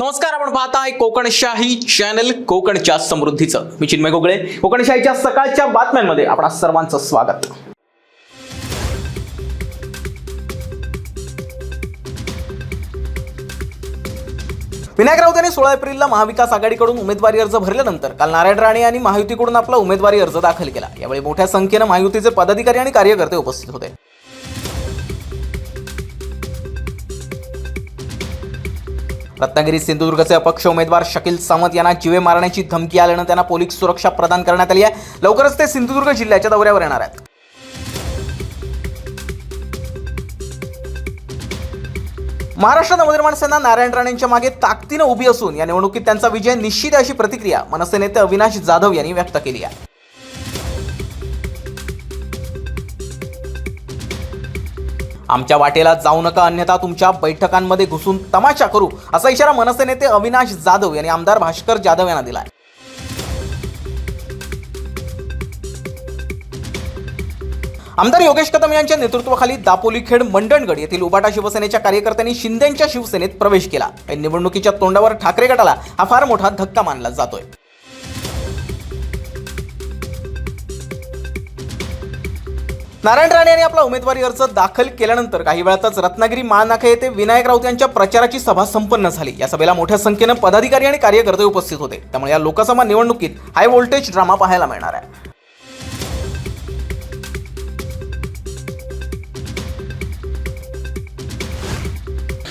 नमस्कार आपण पाहताय कोकणशाही चॅनल कोकणच्या समृद्धीचं. मी चिन्मय गोगळे. कोकणशाहीच्या सकाळच्या बातम्यांमध्ये आपणा सर्वांचं स्वागत. विनायक राऊत यांनी सोळा एप्रिलला महाविकास आघाडीकडून उमेदवारी अर्ज भरल्यानंतर काल नारायण राणे यांनी महायुतीकडून आपला उमेदवारी अर्ज दाखल केला. यावेळी मोठ्या संख्येनं महायुतीचे पदाधिकारी आणि कार्यकर्ते उपस्थित होते. रत्नागिरी सिंधुदुर्गचे अपक्ष उमेदवार शकील सावंत यांना जिवे मारण्याची धमकी आल्यानं त्यांना पोलीस सुरक्षा प्रदान करण्यात आली आहे. लवकरच ते सिंधुदुर्ग जिल्ह्याच्या दौऱ्यावर येणार आहेत. महाराष्ट्र नवनिर्माण सेना नारायण राणेंच्या मागे ताकदीनं उभी असून या निवडणुकीत त्यांचा विजय निश्चित अशी प्रतिक्रिया मनसे नेते अविनाश जाधव यांनी व्यक्त केली आहे. आमच्या वाटेला जाऊ नका अन्यथा तुमच्या बैठकांमध्ये घुसून तमाशा करू असा इशारा मनसे नेते अविनाश जाधव यांनी आमदार भास्कर जाधव यांना दिला आहे आमदार योगेश कदम यांच्या नेतृत्वाखाली दापोलीखेड मंडणगड येथील उबाटा शिवसेनेच्या कार्यकर्त्यांनी शिंदेच्या शिवसेनेत प्रवेश केला. निवडणुकीच्या तोंडावर ठाकरे गटाला हा फार मोठा धक्का मानला जातोय. नारायण राणे यांनी आपला उमेदवारी अर्ज दाखल केल्यानंतर काही वेळातच रत्नागिरी माळनाका येथे विनायक राऊत यांच्या प्रचाराची सभा संपन्न झाली. या सभेला मोठ्या संख्येनं पदाधिकारी आणि कार्यकर्ते उपस्थित होते. त्यामुळे या लोकसभा निवडणुकीत हाय व्होल्टेज ड्रामा पाहायला मिळणार आहे.